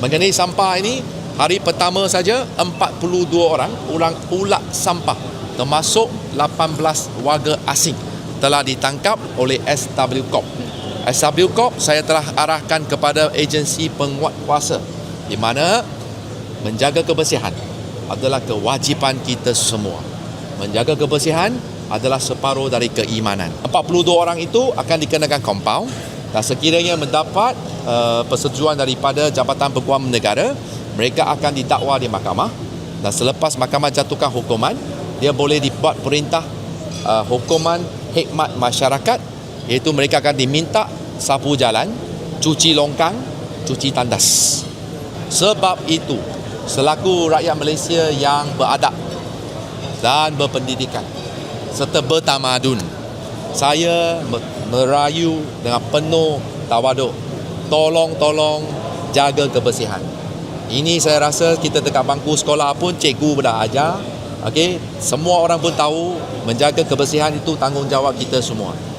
Mengenai sampah ini, hari pertama saja 42 orang ulang ulak sampah termasuk 18 warga asing telah ditangkap oleh SW Corp. SW Corp saya telah arahkan kepada agensi penguat kuasa di mana menjaga kebersihan adalah kewajipan kita semua. Menjaga kebersihan adalah separuh dari keimanan. 42 orang itu akan dikenakan kompaun dan sekiranya mendapat uh, persetujuan daripada Jabatan Peguam Negara, mereka akan didakwa di mahkamah. Dan selepas mahkamah jatuhkan hukuman, dia boleh dibuat perintah uh, hukuman hikmat masyarakat. Iaitu mereka akan diminta sapu jalan, cuci longkang, cuci tandas. Sebab itu, selaku rakyat Malaysia yang beradab dan berpendidikan serta bertamadun, saya merayu dengan penuh tawaduk tolong-tolong jaga kebersihan. Ini saya rasa kita dekat bangku sekolah pun cikgu dah ajar. Okey? Semua orang pun tahu menjaga kebersihan itu tanggungjawab kita semua